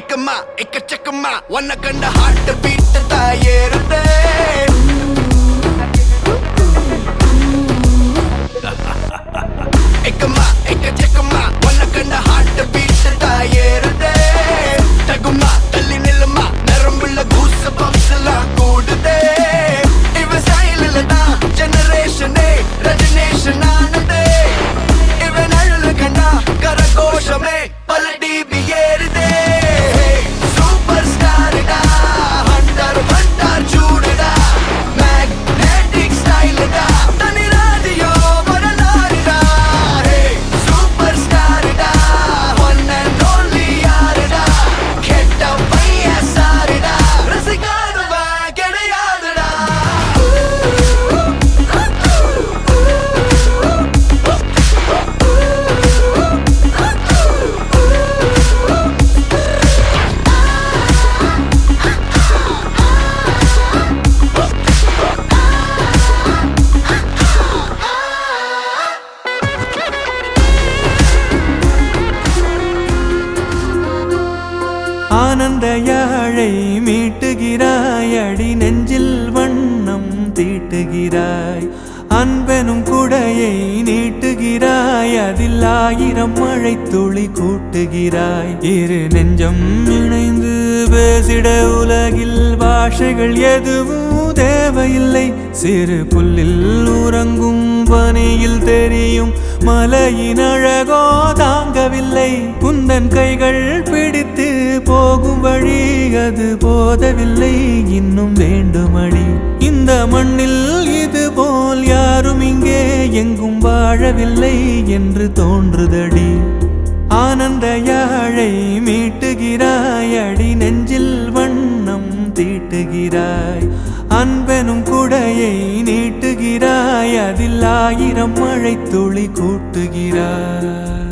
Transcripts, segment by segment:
எக்கம்மா எக்கச்சக்கம்மா ஒன்ன கண்ட heart beat தாயேறுதே எக்கம்மா எக்கச்சக்கம்மா ஒன்ன கண்ட ஹார்ட் பீட் தாயேறுதே தகுமா தள்ளி நில்லுமா நரம்புள்ள கூச பம்ஸ் கூடுதே. இவ ஸ்டைலில் தான் ஜெனரேஷனே ரஜினேஷன் ஆனதே. இவன் அழல கண்டா கரகோஷமே. அன்பெனும் குடையை நீட்டுகிறாய் அதில் ஆயிரம் மழை துளி கூட்டுகிறாய். இரு நெஞ்சம் இணைந்து பேசிட உலகில் பாஷைகள் எதுவும் தேவையில்லை. சிறு புல்லில் உறங்கும் பனியில் தெரியும் மலையின் அழகோ தாங்கவில்லை. குந்தன் கைகள் பிடித்து போகும் வழி அது போதவில்லை. இன்னும் வேண்டுமடி. இந்த மண்ணில் போல் யாரும் இங்கே எங்கும் வாழவில்லை என்று தோன்றுதடி. ஆனந்த யாழை மீட்டுகிறாய் அடி நெஞ்சில் வண்ணம் தீட்டுகிறாய். அன்பெனும் குடையை நீட்டுகிறாய் அதில் ஆயிரம் மழை துளி கூட்டுகிறாய்.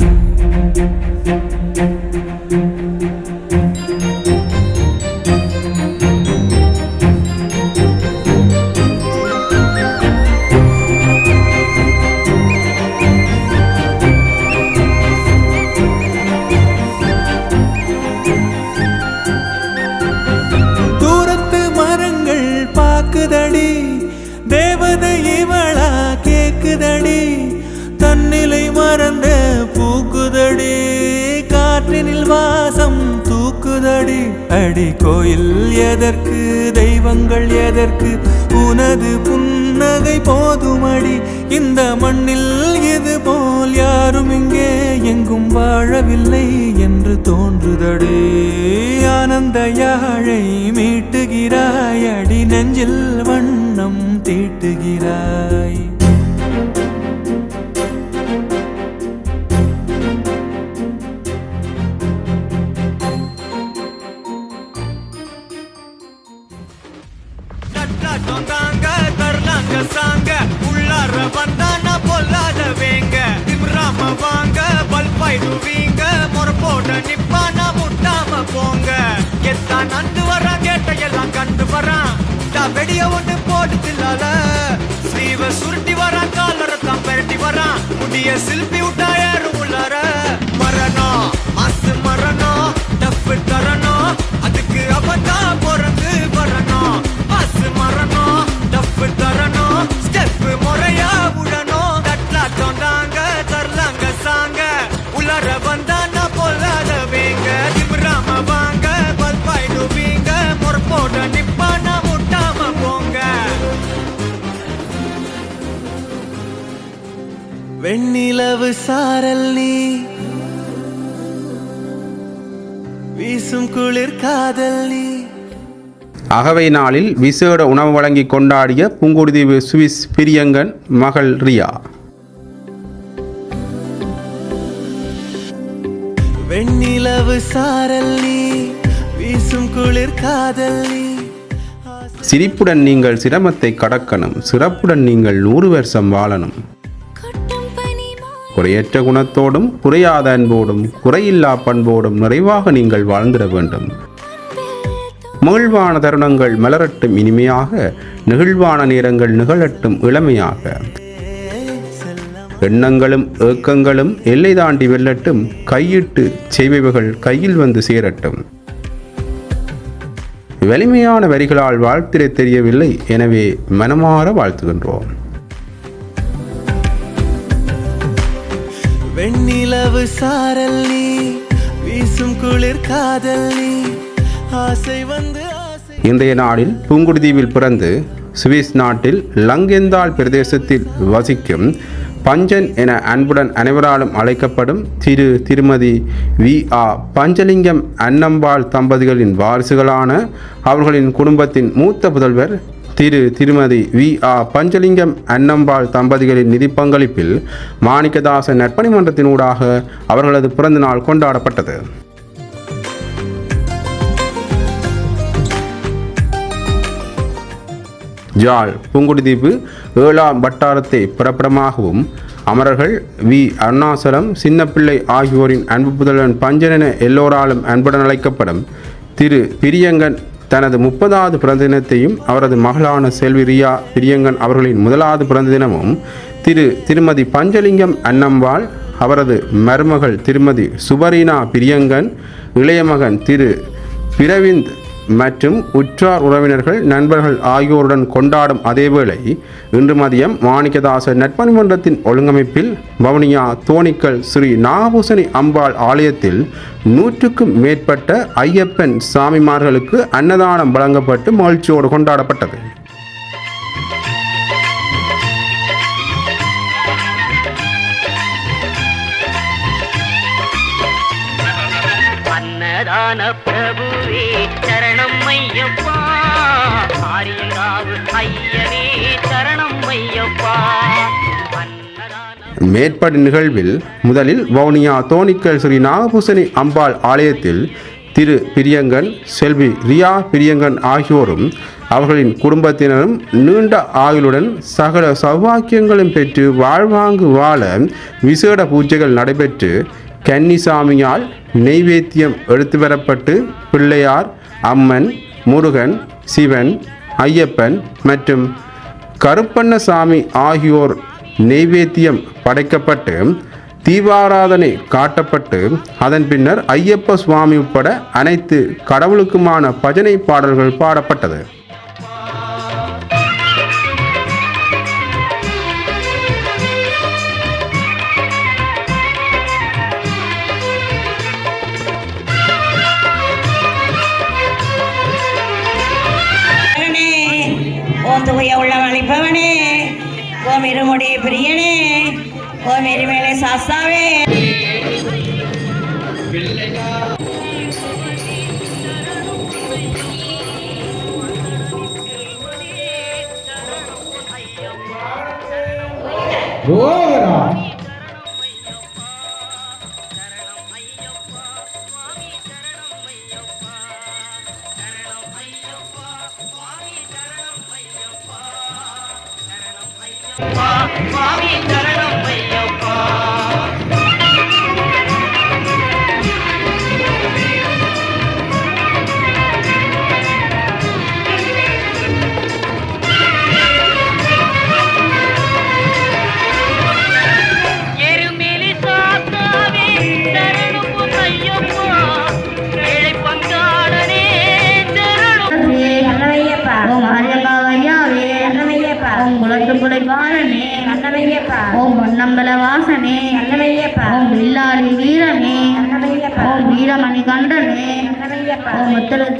அடி கோயில் எதற்கு தெய்வங்கள் எதற்கு உனது புன்னகை போதுமடி இந்த மண்ணில் இது போல் யாரும் இங்கே எங்கும் வாழவில்லை என்று தோன்றுதடே. ஆனந்த யாழை மீட்டுகிறாய் அடி நெஞ்சில் வண்ணம் தீட்டுகிறாய். தரலாங்க சாங்க உள்ளார வந்தானா பொல்லாத வேங்க. திம்ராம வாங்க பல்பாயிடுவீங்க முறப்போட நிப்பானா முட்டாம போங்க. எத்தான் நந்து வரான் கேட்டையெல்லாம் கண்டு வரான் டா வெடிய ஒண்ணு போடுதில்லால ஸ்ரீவ சுருட்டி வரான் காலரத்தான் தான் பெரட்டி வரான் முடிய சில்பி விட்டாயாரு ஸ்டெப்பு முறையா உழணும். தட்லாட்டம் தாங்க தரலாங்க சாங்க. உள்ளார வந்தானா பொல்லாத வேங்க. திமிராம வாங்க பல்பாயிடுவீங்க முறப்போட நிப்பானா முட்டாம போங்க. வெண்ணிலவு சாரல் நீ. வீசும் குளிர் காதல் நீ. அகவை நாளில் விசேட உணவு வழங்கி கொண்டாடிய புங்குடுதீவு சுவிஸ் பிரியங்கன் மகள் ரியா. வெண்ணிலவு சாரல் நீ வீசும் குளிர் காதல் நீ சிரிப்புடன் நீங்கள் சிரமத்தை கடக்கணும் சிறப்புடன் நீங்கள் நூறு வருஷம் வாழணும். குறையற்ற குணத்தோடும் குறையாத அன்போடும் குறையில்லா பண்போடும் நிறைவாக நீங்கள் வாழ்ந்திட வேண்டும். மகிழ்வான தருணங்கள் மலரட்டும் இனிமையாக நெகிழ்வான நேரங்கள் நிகழட்டும் இளமையாக. எண்ணங்களும் ஏக்கங்களும் எல்லை தாண்டி வெல்லட்டும் கையிட்டு செய்பவைகள் கையில் வந்து சேரட்டும். வலிமையான வரிகளால் வாழ்த்திட தெரியவில்லை எனவே மனமாற வாழ்த்துகின்றோம். வெண்ணிலவு சாரல் நீ வீசும் குளிர் காதல் நீ ஆசை வந்து இன்றைய நாளில் புங்குடுதீவில் பிறந்து சுவிஸ் நாட்டில் லங்கெந்தால் பிரதேசத்தில் வசிக்கும் பஞ்சன் என அன்புடன் அனைவராலும் அழைக்கப்படும் திரு திருமதி வி. ஆ. பஞ்சலிங்கம் அன்னம்பாள் தம்பதிகளின் வாரிசுகளான அவர்களின் குடும்பத்தின் மூத்த புதல்வர் திரு திருமதி வி. ஆ. பஞ்சலிங்கம் அன்னம்பாள் தம்பதிகளின் நிதி பங்களிப்பில் மாணிக்கதாசன் நற்பணி மன்றத்தினூடாக அவர்களது பிறந்த நாள் கொண்டாடப்பட்டது. ஜாழ் புங்குடிதீவு ஏழாம் வட்டாரத்தை பிறப்பிடமாகவும் அமரர்கள் வி. அருணாசலம் சின்னப்பிள்ளை ஆகியோரின் அன்பு புதல்வன் பஞ்சனென எல்லோராலும் அன்புடன் அழைக்கப்படும் திரு. பிரியங்கன் தனது முப்பதாவது பிறந்த தினத்தையும் அவரது மகளான செல்வி ரியா பிரியங்கன் அவர்களின் முதலாவது பிறந்த தினமும் திரு. திருமதி பஞ்சலிங்கம் அன்னம்பாள் அவரது மருமகள் திருமதி சுபரீனா பிரியங்கன் இளைய மகன் திரு. பிரவிந்த் மற்றும் உற்றார் உறவினர்கள் நண்பர்கள் ஆகியோருடன் கொண்டாடும் அதேவேளை இன்று மதியம் மாணிக்கதாச நட்பணி மன்றத்தின் ஒழுங்கமைப்பில் வவுனியா தோணிக்கல் ஸ்ரீ நாகபூசணி அம்பாள் ஆலயத்தில் நூற்றுக்கும் மேற்பட்ட ஐயப்பன் சாமிமார்களுக்கு அன்னதானம் வழங்கப்பட்டு மகிழ்ச்சியோடு கொண்டாடப்பட்டது. அன்னதான ஐயப்பா. ஆரியங்காவு ஐயனே சரணம் ஐயப்பா. மேற்படி நிகழ்வில் முதலில் வவுனியா தோணிக்கல் ஸ்ரீ நாகபூசணி அம்பாள் ஆலயத்தில் திரு பிரியங்கன் செல்வி ரியா பிரியங்கன் ஆகியோரும் அவர்களின் குடும்பத்தினரும் நீண்ட ஆயுளுடன் சகல சௌபாக்கியங்களும் பெற்று வாழ்வாங்கு வாழ விசேட பூஜைகள் நடைபெற்று கன்னிசாமியால் நெய்வேத்தியம் எடுத்து வரப்பட்டு பிள்ளையார் அம்மன் முருகன் சிவன் ஐயப்பன் மற்றும் கருப்பண்ணசாமி ஆகியோர் நெய்வேத்தியம் படைக்கப்பட்டு தீபாராதனை காட்டப்பட்டு அதன் பின்னர் ஐயப்ப சுவாமி உட்பட அனைத்து கடவுளுக்குமான பஜனை பாடல்கள் பாடப்பட்டது. ஓம் இருமுடி பிரியனே ஓம் எரிமேலே சாஸ்தாவே சுவாமி சரணம் கண்டனே. முத்தலத்து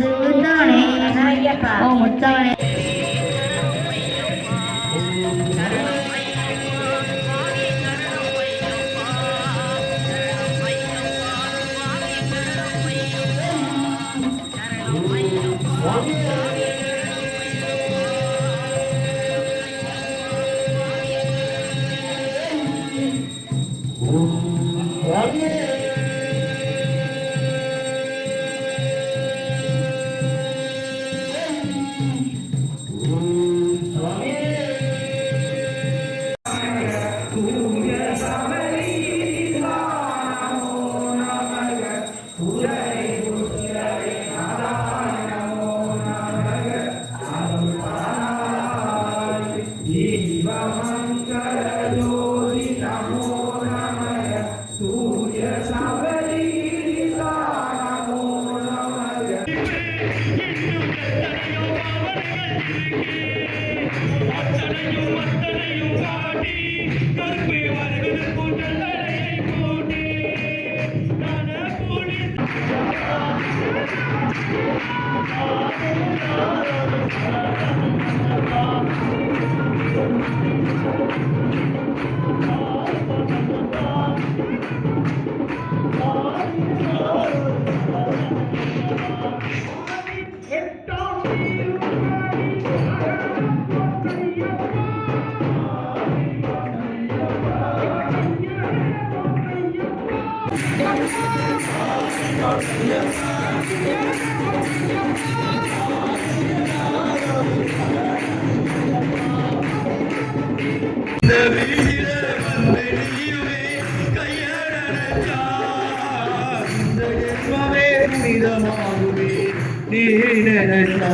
நீ நினைச்சா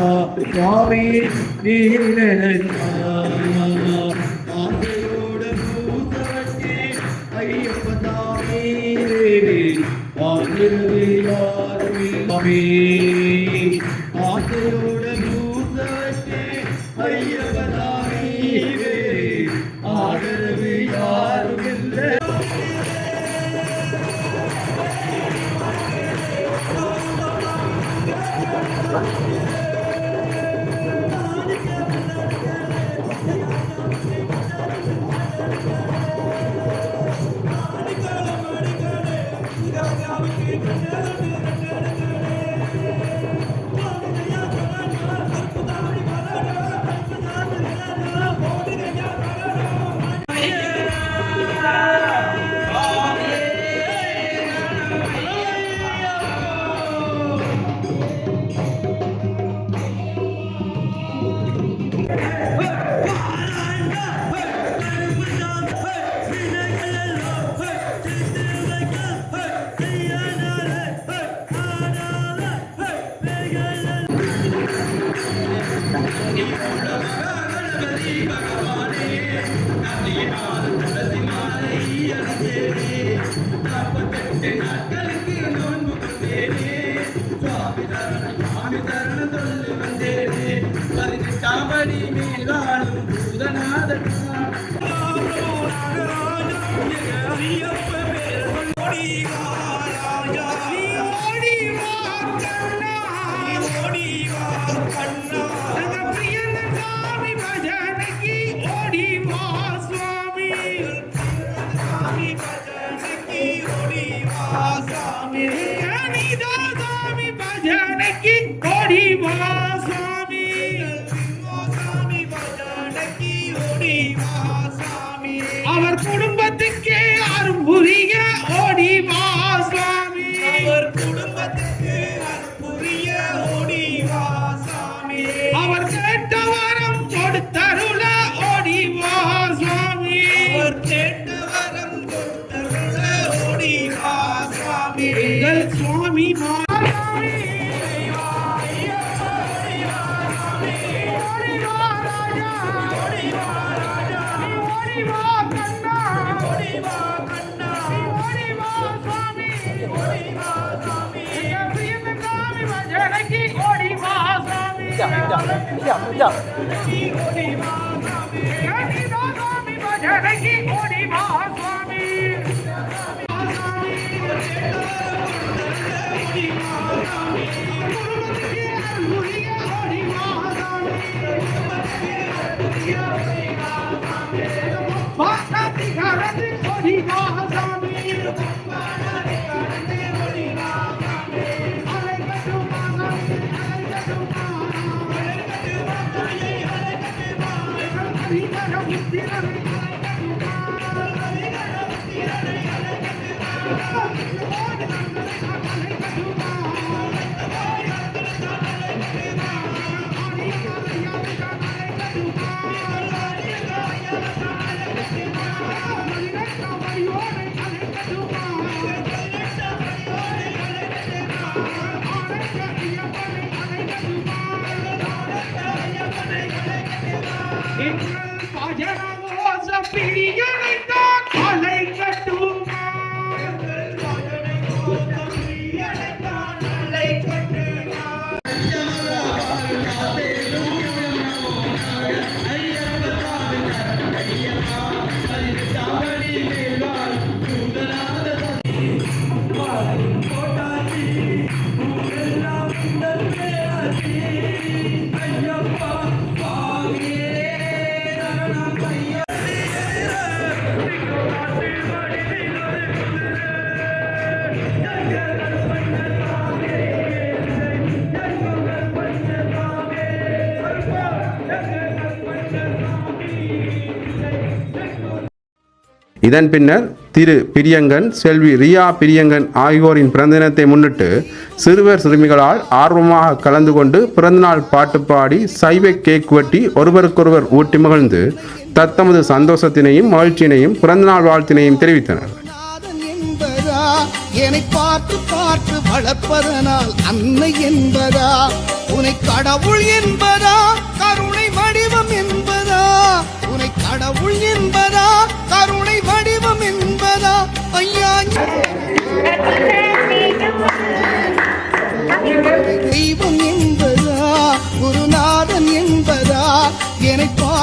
சுவாமி நீ நினைச்சா ஐயப்பதாமே 这样，这样。இதன் பின்னர் திரு பிரியங்கன் செல்வி ரியா பிரியங்கன் ஆகியோரின் பிறந்தினத்தை முன்னிட்டு சிறுவர் சிறுமிகளால் ஆர்வமாக கலந்து கொண்டு பிறந்தநாள் பாட்டு பாடி சைவ கேக் வெட்டி ஒருவருக்கொருவர் ஊட்டி மகிழ்ந்து தத்தமது சந்தோஷத்தினையும் மகிழ்ச்சியினையும் பிறந்தநாள் வாழ்த்தினையும் தெரிவித்தனர். என்னை பார்த்து பார்த்து வளர்ப்பதனால் அன்னை என்பதா? உனை கடவுள் என்பதா? கருணை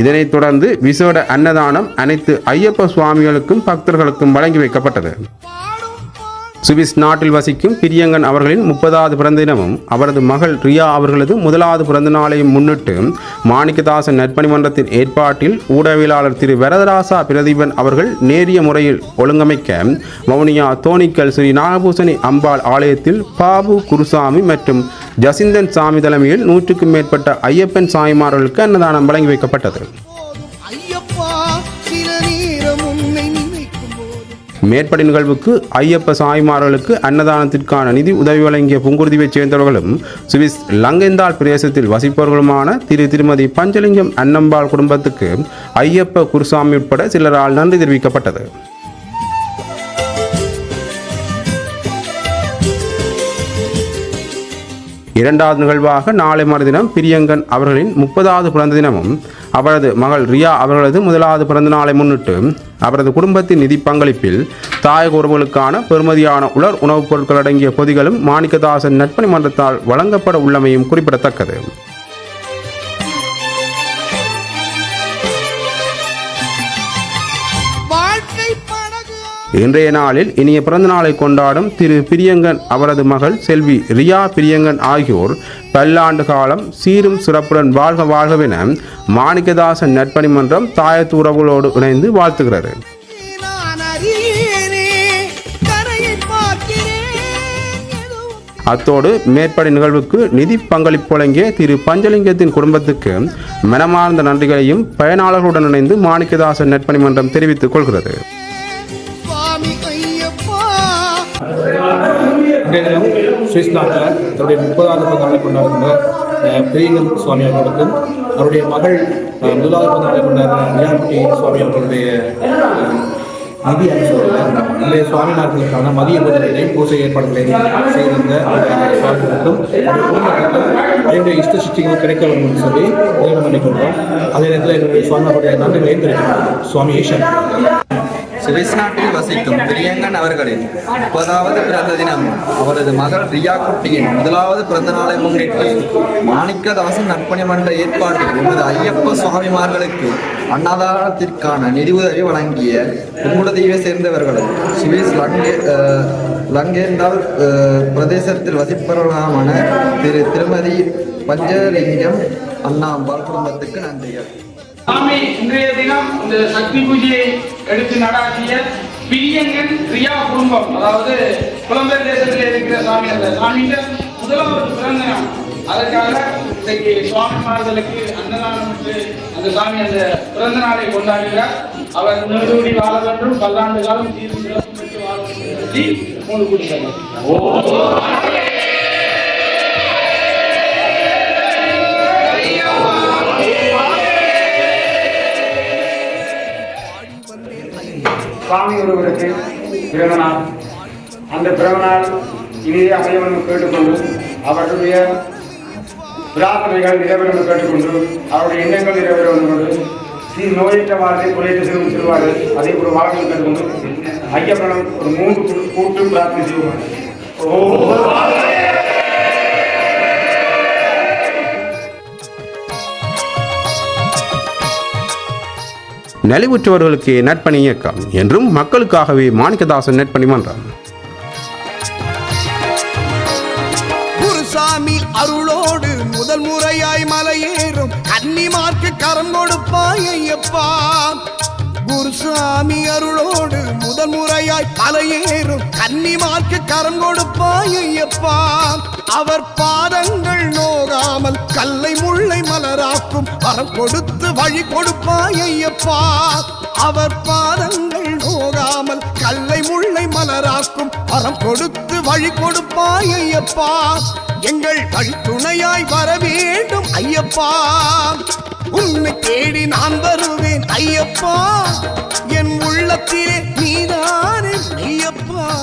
இதனைத் தொடர்ந்து விசேட அன்னதானம் அனைத்து ஐயப்ப சுவாமிகளுக்கும் பக்தர்களுக்கும் வழங்கி வைக்கப்பட்டது. சுவிஸ் நாட்டில் வசிக்கும் பிரியங்கன் அவர்களின் முப்பதாவது பிறந்த தினமும் அவரது மகள் ரியா அவர்களது முதலாவது பிறந்த நாளையும் முன்னிட்டு மாணிக்கதாசன் நற்பணி மன்றத்தின் ஏற்பாட்டில் ஊடகவியலாளர் திரு வரதராசா பிரதீபன் அவர்கள் நேரிய முறையில் ஒழுங்கமைக்க வவுனியா தோணிக்கல் ஸ்ரீ நாகபூசணி அம்பாள் ஆலயத்தில் பாபு குருசாமி மற்றும் ஜசிந்தன் சாமி தலைமையில் நூற்றுக்கும் மேற்பட்ட ஐயப்பன் சாமிமார்களுக்கு அன்னதானம் வழங்கி வைக்கப்பட்டது. மேற்படி நிகழ்வுக்கு ஐயப்ப சாய்மார்களுக்கு அன்னதானத்திற்கான நிதி உதவி வழங்கிய புங்குருதிவைச் சேர்ந்தவர்களும் சுவிஸ் லங்கெந்தாள் பிரதேசத்தில் வசிப்பவர்களுமான திரு திருமதி பஞ்சலிங்கம் அன்னம்பாள் குடும்பத்துக்கு ஐயப்ப குருசாமி உட்பட சிலரால் நன்றி தெரிவிக்கப்பட்டது. இரண்டாவது நிகழ்வாக நாளை மறுதினம் பிரியங்கன் அவர்களின் முப்பதாவது பிறந்த தினமும் அவரது மகள் ரியா அவர்களது முதலாவது பிறந்த நாளை முன்னிட்டு அவரது குடும்பத்தின் நிதி பங்களிப்பில் தாயக உறவுகளுக்கான பெறுமதியான உலர் உணவுப் பொருட்கள் அடங்கிய பொதிகளும் மாணிக்கதாசன் நட்பணி மன்றத்தால் வழங்கப்பட உள்ளமையும் குறிப்பிடத்தக்கது. இன்றைய நாளில் இனிய பிறந்த நாளை கொண்டாடும் திரு பிரியங்கன் அவரது மகள் செல்வி ரியா பிரியங்கன் ஆகியோர் பல்லாண்டு காலம் சீரும் சிறப்புடன் வாழ்க வாழ்கவென மாணிக்கதாசன் நட்பணி மன்றம் தாயத்து உறவுகளோடு இணைந்து வாழ்த்துகிறது. அத்தோடு மேற்படி நிகழ்வுக்கு நிதி பங்களிப்பு வழங்கிய திரு பஞ்சலிங்கத்தின் குடும்பத்துக்கு மனமார்ந்த நன்றிகளையும் பயனாளர்களுடன் இணைந்து மாணிக்கதாசன் நட்பணி மன்றம் தெரிவித்துக் கொள்கிறது. இன்றைய தினம் சுவிஸ் நாட்டில் தன்னுடைய முப்பதாவது பிறந்த கொண்டாடுகின்ற பிரியங்கம் சுவாமி அவர்களுக்கும் அவருடைய மகள் முதலாவது பிறந்த நாளை கொண்டாடுற சுவாமி அவர்களுடைய அஹ், நிதி அனுசரில் இன்றைய சுவாமிநாதர்களுக்கான மதிய பூஜைகளையும் பூஜை ஏற்பாடுகளையும் செய்திருந்த சுவாமிகளுக்கும் என்னுடைய இஷ்ட சிஷ்டிகள் கிடைக்க வேண்டும் என்று சொல்லி உதவி பண்ணிக்கொண்டோம் அதே நேரத்தில் என்னுடைய சுவாமிகளுடைய நன்றிகளையும் தெரிவிக்கிறோம். சுவாமி ஈஷன் சுவிஸ் நாட்டில் வசிக்கும் பிரியங்கன் அவர்களின் முப்பதாவது பிறந்த தினம் அவரது மகள் ரியா குட்டியின் முதலாவது பிறந்த நாளை முன்னிட்டு மாணிக்கதாசன் நற்பணி மன்ற ஏற்பாட்டில் எமது ஐயப்ப சுவாமிமார்களுக்கு அன்னதானத்திற்கான நிதி உதவி வழங்கிய குங்குடதீவை சேர்ந்தவர்களும் சுவிஸ் லங்கே லங்கேந்தால் பிரதேசத்தில் வசிப்பவர்களான திரு திருமதி பஞ்சலிங்கம் அண்ணாம்பாள் குடும்பத்துக்கு நன்றிகள் சாமி இன்றைய தினம் இந்த சக்தி பூஜையை எடுத்து நடாத்திய பிரியங்கன் ரியா குடும்பம் அதாவது புலம்பெயர் தேசத்தில் இருக்கிற சாமி அந்த சாமியில முதலாவது பிறந்த நாள் அதற்காக இன்றைக்கு சுவாமிமார்களுக்கு அன்னதானம் என்று அந்த சாமி அந்த பிறந்த நாளை கொண்டாடுகிறார். அவர் நெருடி வாழ வேண்டும் பல்லாண்டு காலம் தீர்வு சிறப்பு பெற்று வாழ வேண்டும் மூணு சுவாமி ஒருவருக்கு பிறந்தநாள். அந்த பிறந்தநாள் இனிதே அமையவன் கேட்டுக்கொண்டு அவர்களுடைய பிரார்த்தனைகள் நிறைவேறும் கேட்டுக்கொண்டு அவருடைய எண்ணங்கள் நிறைவேறும் கொண்டு ஸ்ரீ நோயற்ற வாழ்க்கை குறைத்து செல்லும் சிறுவார்கள் அதே ஒரு வாழ்க்கை கேட்டுக்கொண்டு ஐயப்பனம் ஒரு மூன்று கூட்டு பிரார்த்தனை செய்வார். ஓ நலிவுற்றவர்களுக்கு நட்பணி இயக்கம் என்றும் மக்களுக்காகவே மாணிக்கதாசன் நட்பணி மன்றம் குருசாமி அருளோடு முதல் முறையாய் மலையேறும். கன்னிமார்க்கு கரம் கொடுப்பாய் ஐயப்பா. குருசாமி அருளோடு முதல் முறையாய் மலையேறும். கன்னிமார்க்கு கரம் கொடுப்பாய் ஐயப்பா. அவர் பாதங்கள் நோகாமல் கல்லை முள்ளை மலராக்கும். வரம் கொடுத்து வழி கொடுப்பாய் ஐயப்பா. அவர் பாதங்கள் நோகாமல் கல்லை முள்ளை மலராக்கும். வரம் கொடுத்து வழி கொடுப்பாய் ஐயப்பா. எங்கள் வழித்துணையாய் வர வேண்டும் ஐயப்பா. உன்னை தேடி நான் வருவேன் ஐயப்பா. என் உள்ளத்திலே நீதானே ஐயப்பா.